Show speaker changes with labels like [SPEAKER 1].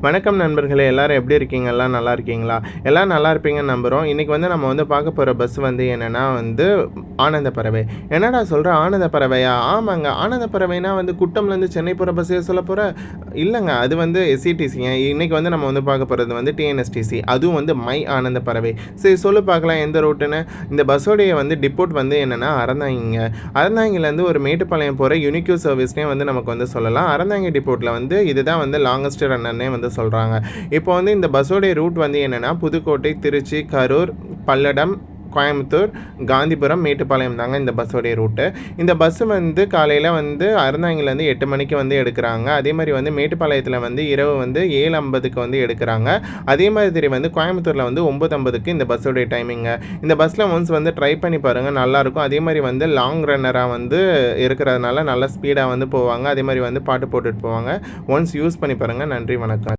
[SPEAKER 1] வணக்கம் நண்பர்களே எல்லாரும் எப்படி இருக்கீங்க? எல்லாம் நல்லா இருக்கீங்களா? எல்லாம் நல்லா இருப்பீங்கன்னு நம்புகிறோம் இன்றைக்கி வந்து நம்ம வந்து பார்க்க போகிற பஸ் வந்து என்னென்னா வந்து ஆனந்த பறவை. என்னடா சொல்கிற ஆனந்த பறவையா? ஆமாங்க. ஆனந்த பறவைனா வந்து குட்டம்லேருந்து சென்னை போகிற பஸ்ஸே சொல்ல போகிற இல்லைங்க. அது வந்து எஸ்சிடிசிங்க இன்றைக்கி வந்து நம்ம வந்து பார்க்க போகிறது வந்து டிஎன்எஸ்டிசி அதுவும் வந்து மை ஆனந்த பறவை. சரி சொல்லு பார்க்கலாம் எந்த ரூட்டுன்னு. இந்த பஸ்ஸோடைய வந்து டிப்போட் வந்து என்னென்னா அறந்தாங்கிங்க. அறந்தாங்கிலேருந்து ஒரு மேட்டுப்பாளையம் போகிற யூனிக்யூ சர்வீஸ்னே வந்து நமக்கு வந்து சொல்லலாம். அறந்தாங்கி டிப்போட்டில் வந்து இதுதான் வந்து லாங்கஸ்ட் ரன்னர்னே வந்து சொல்கிறாங்க இப்போ வந்து இந்த பஸ்ஸோடைய ரூட் வந்து என்னென்னா புதுக்கோட்டை திருச்சி கரூர் பல்லடம் கோயம்புத்தூர் காந்திபுரம் மேட்டுப்பாளையம் தாங்க இந்த பஸ்ஸோடைய ரூட்டு. இந்த பஸ்ஸு வந்து காலையில் வந்து அறந்தாங்கிலேருந்து எட்டு மணிக்கு வந்து எடுக்கிறாங்க. அதே மாதிரி வந்து மேட்டுப்பாளையத்தில் வந்து இரவு வந்து ஏழு ஐம்பதுக்கு வந்து எடுக்கிறாங்க. அதே மாதிரி வந்து கோயம்புத்தூரில் வந்து ஒம்பது ஐம்பதுக்கு இந்த பஸ்ஸோடைய டைமிங்க. இந்த பஸ்ஸில் ஒன்ஸ் வந்து ட்ரை பண்ணி பாருங்கள் நல்லாயிருக்கும் அதே மாதிரி வந்து லாங் ரன்னராக வந்து இருக்கிறதுனால நல்லா ஸ்பீடாக வந்து போவாங்க. அதே மாதிரி வந்து பாட்டு போட்டுட்டு போவாங்க. ஒன்ஸ் யூஸ் பண்ணி பாருங்கள் நன்றி வணக்கம்.